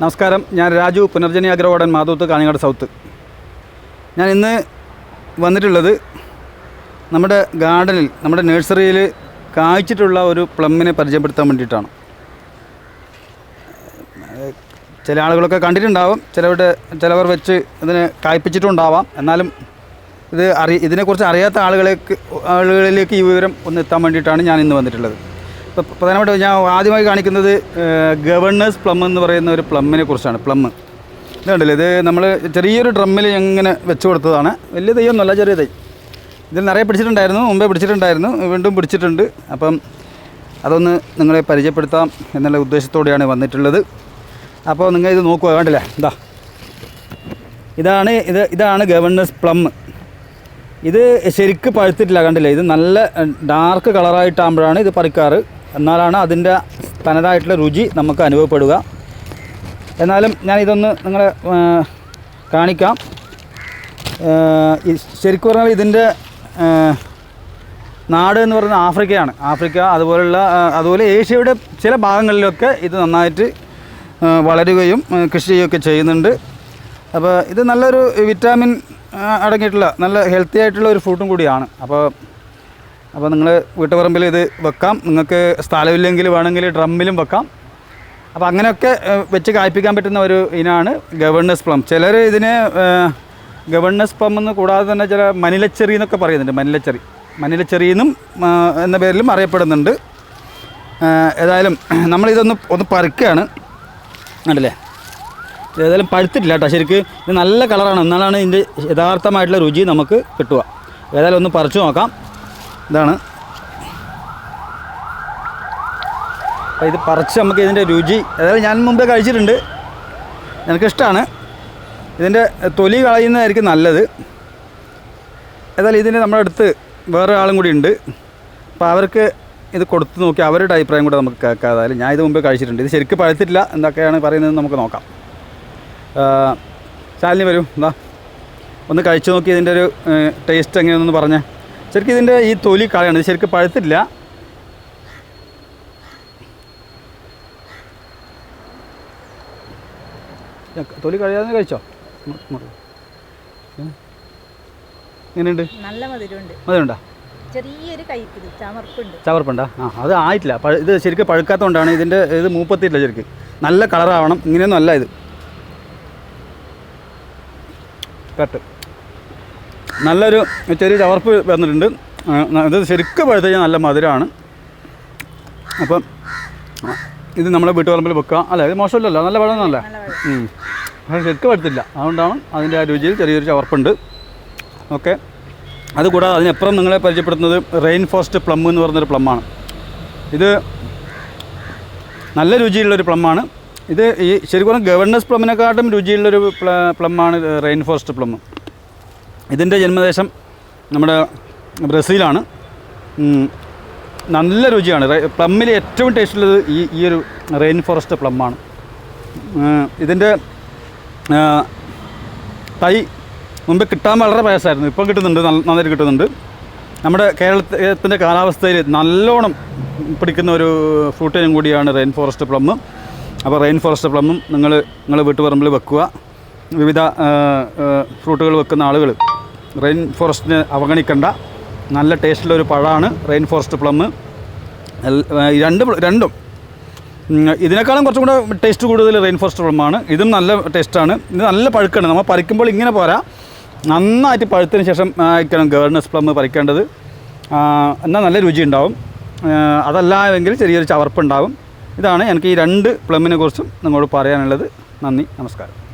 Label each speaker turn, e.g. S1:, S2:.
S1: നമസ്കാരം. ഞാൻ രാജു പുനർജനി അഗ്രവാടൻ മാധവത്ത് കാഞ്ഞങ്ങാട് സൗത്ത്. ഞാൻ ഇന്ന് വന്നിട്ടുള്ളത് നമ്മുടെ ഗാർഡനിൽ നമ്മുടെ നഴ്സറിയിൽ കായ്ച്ചിട്ടുള്ള ഒരു പ്ലമ്മിനെ പരിചയപ്പെടുത്താൻ വേണ്ടിയിട്ടാണ്. ചില ആളുകളൊക്കെ കണ്ടിട്ടുണ്ടാവും. ചിലവരുടെ ചിലവർ വെച്ച് ഇതിനെ കായ്പ്പിച്ചിട്ടുണ്ടാവാം. എന്നാലും ഇത് അറി ഇതിനെക്കുറിച്ച് അറിയാത്ത ആളുകളേക്ക് ആളുകളിലേക്ക് ഈ വിവരം ഒന്ന് എത്താൻ വേണ്ടിയിട്ടാണ് ഞാൻ ഇന്ന് വന്നിട്ടുള്ളത്. പ്രധാനമായിട്ടും ഞാൻ ആദ്യമായി കാണിക്കുന്നത് ഗവർണേഴ്സ് പ്ലം എന്ന് പറയുന്ന ഒരു പ്ലമ്മിനെ കുറിച്ചാണ് പ്ലം. ഇത് കണ്ടില്ലേ? ഇത് നമ്മൾ ചെറിയൊരു ഡ്രമ്മിൽ ഇങ്ങനെ വെച്ച് കൊടുത്തതാണ്. വലിയ തെയ്യൊന്നുമല്ല ചെറിയ തൈ ഇതിൽ നിറയെ പിടിച്ചിട്ടുണ്ടായിരുന്നു മുമ്പേ പിടിച്ചിട്ടുണ്ടായിരുന്നു വീണ്ടും പിടിച്ചിട്ടുണ്ട്. അപ്പം അതൊന്ന് നിങ്ങളെ പരിചയപ്പെടുത്താം എന്നുള്ള ഉദ്ദേശത്തോടെയാണ് വന്നിട്ടുള്ളത്. അപ്പോൾ നിങ്ങൾ ഇത് നോക്കുക കണ്ടില്ലേ? ഇതാ. ഇതാണ് ഇത് ഇതാണ് ഗവർണേഴ്സ് പ്ലം. ഇത് ശരിക്ക് പഴുത്തിട്ടില്ല കണ്ടില്ലേ? ഇത് നല്ല ഡാർക്ക് കളറായിട്ടാകുമ്പോഴാണ് ഇത് പറിക്കാറ്. എന്നാലാണ് അതിന്റെ തനതായിട്ടുള്ള രുചി നമുക്ക് അനുഭവപ്പെടുക. എന്നാലും ഞാൻ ഇതൊന്ന് നിങ്ങളെ കാണിക്കാം. ശരിക്കും പറഞ്ഞാൽ ഇതിന്റെ നാട് എന്ന് പറയുന്നത് ആഫ്രിക്കയാണ്. ആഫ്രിക്ക അതുപോലുള്ള അതുപോലെ ഏഷ്യയുടെ ചില ഭാഗങ്ങളിലൊക്കെ ഇത് നന്നായിട്ട് വളരുകയും കൃഷി ചെയ്യുകയൊക്കെ ചെയ്യുന്നുണ്ട്. അപ്പോൾ ഇത് നല്ലൊരു വിറ്റാമിൻ അടങ്ങിയിട്ടുള്ള നല്ല ഹെൽത്തി ആയിട്ടുള്ള ഒരു ഫ്രൂട്ടും കൂടിയാണ്. അപ്പോൾ അപ്പോൾ നിങ്ങൾ വീട്ടുപറമ്പിൽ ഇത് വെക്കാം. നിങ്ങൾക്ക് സ്ഥലമില്ലെങ്കിൽ വേണമെങ്കിൽ ഡ്രമ്മിലും വെക്കാം. അപ്പോൾ അങ്ങനെയൊക്കെ വെച്ച് കായ്പ്പിക്കാൻ പറ്റുന്ന ഒരു ഇനമാണ് ഗവർണസ് പ്ലം. ചിലർ ഇതിനെ ഗവർണസ് പ്ലം എന്ന് കൂടാതെ തന്നെ ചില മനിലച്ചെറി എന്നൊക്കെ പറയുന്നുണ്ട്. മനിലച്ചെറി. മനിലച്ചെറി എന്നും എന്ന പേരിലും അറിയപ്പെടുന്നുണ്ട്. ഏതായാലും നമ്മളിതൊന്ന് ഒന്ന് പറിക്കുകയാണ്. കണ്ടില്ലേ? ഏതായാലും പഴുത്തിട്ടില്ല കേട്ടോ. ശരിക്ക് ഇത് നല്ല കളറാണ്. എന്നാലാണ് ഇതിന്റെ യഥാർത്ഥമായിട്ടുള്ള രുചി നമുക്ക് കിട്ടുക. ഏതായാലും ഒന്ന് പറിച്ചു നോക്കാം. ഇതാണ്. അപ്പോൾ ഇത് പറിച്ച് നമുക്ക് ഇതിന്റെ രുചി അതായത് ഞാൻ മുമ്പേ കഴിച്ചിട്ടുണ്ട്. എനിക്കിഷ്ടമാണ് ഇതിന്റെ തൊലി കളയുന്നതായിരിക്കും നല്ലത്. ഏതായാലും ഇതിന് നമ്മുടെ അടുത്ത് വേറെ ആളും കൂടി ഉണ്ട്. അപ്പോൾ അവർക്ക് ഇത് കൊടുത്ത് നോക്കി അവരുടെ അഭിപ്രായം കൂടെ നമുക്ക് കേൾക്കാം. അതായത് ഞാൻ ഇത് മുമ്പേ കഴിച്ചിട്ടുണ്ട്. ഇത് ശരിക്കും പഴുത്തിട്ടില്ല എന്തൊക്കെയാണ് പറയുന്നത് നമുക്ക് നോക്കാം. ശാലിനി വരൂ എന്താ ഒന്ന് കഴിച്ചു നോക്കി ഇതിന്റെ ഒരു ടേസ്റ്റ് എങ്ങനെയാണെന്ന് പറഞ്ഞേ. ശരിക്കും ഇതിന്റെ ഈ തൊലി കളയാണ്. ഇത് ശരിക്കും പഴുത്തില്ല തൊലി കഴിയാതെ കഴിച്ചോ. എങ്ങനെയുണ്ട്?
S2: നല്ല മധുരമുണ്ട്. ചെറിയൊരു കയ്പിത്
S1: ചവർപ്പുണ്ടോ. ആ അത് ആയിട്ടില്ല. ഇത് ശരിക്കും പഴുക്കാത്തതുകൊണ്ടാണ് ഇതിന്റെ ഇത് മൂപ്പത്തിയില്ല ശരിക്കും. നല്ല കളറാവണം. ഇങ്ങനെയൊന്നും അല്ല ഇത്. കട്ട് നല്ലൊരു ചെറിയ ചവർപ്പ് വന്നിട്ടുണ്ട്. ഇത് ശരിക്കും പഴുത്തു കഴിഞ്ഞാൽ നല്ല മധുരമാണ് അപ്പം ഇത് നമ്മളെ വീട്ടുപറമ്പിൽ വെക്കുക. അല്ല ഇത് മോശമല്ലല്ലോ നല്ല പഴം
S2: നല്ല പഴം.
S1: പക്ഷേ ശരിക്കും പഴുത്തില്ല അതുകൊണ്ടാണ് അതിന്റെ ആ രുചിയിൽ ചെറിയൊരു ചവർപ്പുണ്ട്. ഓക്കെ. അതുകൂടാതെ അതിനപ്പുറം നിങ്ങളെ പരിചയപ്പെടുത്തുന്നത് റെയിൻ ഫോറസ്റ്റ് പ്ലം എന്ന് പറയുന്നൊരു പ്ലമ്മാണ് ഇത് നല്ല രുചിയുള്ളൊരു പ്ലമ്മാണ് ഇത് ഈ ശരിക്കും പറഞ്ഞാൽ ഗവർണേഴ്സ് പ്ലമ്മിനെക്കാട്ടും രുചിയുള്ളൊരു പ്ല പ്ലമ്മാണ് റെയിൻ ഫോറസ്റ്റ് പ്ലം ഇതിന്റെ ജന്മദേശം നമ്മുടെ ബ്രസീലാണ്. നല്ല രുചിയാണ്. പ്ലമ്മിൽ ഏറ്റവും ടേസ്റ്റ് ഉള്ളത് ഈ ഈ ഒരു റെയിൻ ഫോറസ്റ്റ് പ്ലമ്മാണ് ഇതിന്റെ തൈ മുമ്പ് കിട്ടാൻ വളരെ പ്രയാസമായിരുന്നു. ഇപ്പം കിട്ടുന്നുണ്ട് നന്നായിട്ട് കിട്ടുന്നുണ്ട്. നമ്മുടെ കേരളത്തിന്റെ കാലാവസ്ഥയിൽ നല്ലോണം പിടിക്കുന്ന ഒരു ഫ്രൂട്ടിനും കൂടിയാണ് റെയിൻ ഫോറസ്റ്റ് പ്ലം അപ്പോൾ റെയിൻ ഫോറസ്റ്റ് പ്ലമ്മും നിങ്ങൾ നിങ്ങൾ വീട്ടുപറമ്പിൽ വെക്കുക. വിവിധ ഫ്രൂട്ടുകൾ വെക്കുന്ന ആളുകൾ റെയിൻ ഫോറസ്റ്റിനെ അവഗണിക്കണ്ട. നല്ല ടേസ്റ്റുള്ള ഒരു പഴമാണ് റെയിൻ ഫോറസ്റ്റ് പ്ലം രണ്ട്. രണ്ടും ഇതിനേക്കാളും കുറച്ചും കൂടെ ടേസ്റ്റ് കൂടുതൽ റെയിൻ ഫോറസ്റ്റ് പ്ലമാണ് ഇതും നല്ല ടേസ്റ്റാണ്. ഇത് നല്ല പഴുക്കാണ്. നമ്മൾ പറിക്കുമ്പോൾ ഇങ്ങനെ പോരാ. നന്നായിട്ട് പഴുത്തതിന് ശേഷം ആയിരിക്കണം ഗേർണസ് പ്ലം പറിക്കേണ്ടത്. എന്നാൽ നല്ല രുചി ഉണ്ടാവും അതല്ലായെങ്കിൽ ചെറിയൊരു ചവർപ്പുണ്ടാവും. ഇതാണ് എനിക്ക് ഈ രണ്ട് പ്ലമ്മിനെ കുറിച്ചും നിങ്ങളോട് പറയാനുള്ളത്. നന്ദി നമസ്കാരം.